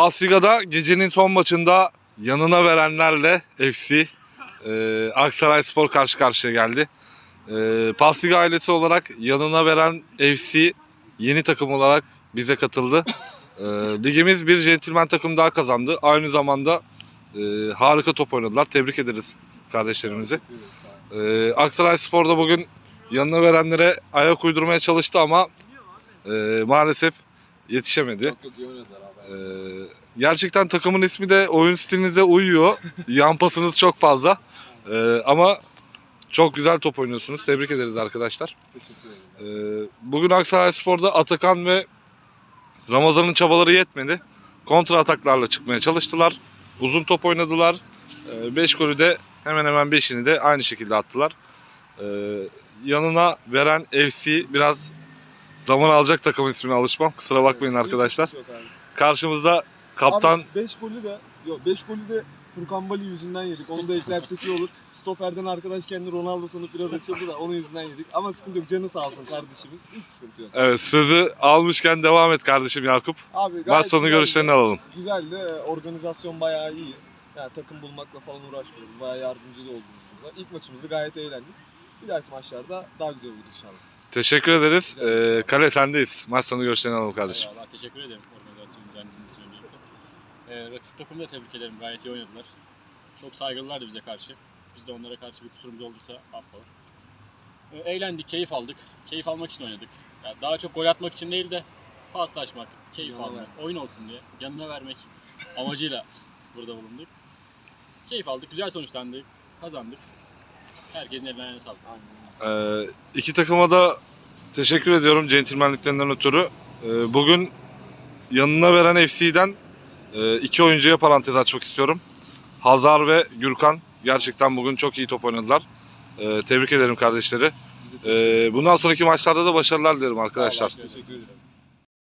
Pasliga'da gecenin son maçında yanına verenlerle FC e, Aksaray Spor karşı karşıya geldi. E, Pasliga ailesi olarak yanına veren FC yeni takım olarak bize katıldı. E, ligimiz bir centilmen takım daha kazandı. Aynı zamanda e, harika top oynadılar. Tebrik ederiz kardeşlerimizi. E, Aksaray Spor da bugün yanına verenlere ayak uydurmaya çalıştı ama e, maalesef yetişemedi. Çok oynadılar abi. Ee, gerçekten takımın ismi de oyun stilinize uyuyor. Yan pasınız çok fazla. Ee, ama çok güzel top oynuyorsunuz. Tebrik ederiz arkadaşlar. Ee, bugün Aksaray Spor'da Atakan ve Ramazan'ın çabaları yetmedi. Kontra ataklarla çıkmaya çalıştılar. Uzun top oynadılar. 5 golü de hemen hemen 5'ini de aynı şekilde attılar. Ee, yanına veren FC biraz zaman alacak takımın ismine alışmam. Kusura bakmayın Evet, arkadaşlar. Karşımızda kaptan 5 golü de yok 5 golü de Furkan Bali yüzünden yedik. Onu da eklersek iyi olur. Stoperden arkadaş kendi Ronaldo sanıp biraz açıldı da onun yüzünden yedik. Ama sıkıntı yok. Canı sağ olsun kardeşimiz. Hiç sıkıntı yok. Evet sözü almışken devam et kardeşim Yakup. Abi Maç sonu güzeldi. görüşlerini alalım. Güzeldi. Ee, Organizasyon bayağı iyi. Yani takım bulmakla falan uğraşmıyoruz. Bayağı yardımcı da oldunuz burada. İlk maçımızda gayet eğlendik. Bir dahaki maçlarda daha güzel olur inşallah. Teşekkür ederiz. Ee, kale sendeyiz. Maç sonu görüşlerini alalım kardeşim. Eyvallah, teşekkür ederim organizasyonu düzenlediğiniz için öncelikle. Ee, rakip takımı da tebrik ederim. Gayet iyi oynadılar. Çok saygılılardı bize karşı. Biz de onlara karşı bir kusurumuz olduysa affola. Ee, eğlendik, keyif aldık. Keyif almak için oynadık. Ya daha çok gol atmak için değil de paslaşmak, keyif Yanına almak, oyun olsun diye yanına vermek amacıyla burada bulunduk. Keyif aldık, güzel sonuçlandık, kazandık. Herkesin ayağına sağlık. Ee, iki takıma da teşekkür ediyorum centilmenliklerinden ötürü. Ee, bugün yanına veren FC'den e, iki oyuncuya parantez açmak istiyorum. Hazar ve Gürkan gerçekten bugün çok iyi top oynadılar. Ee, tebrik ederim kardeşleri. Ee, bundan sonraki maçlarda da başarılar dilerim arkadaşlar. Teşekkür ederim.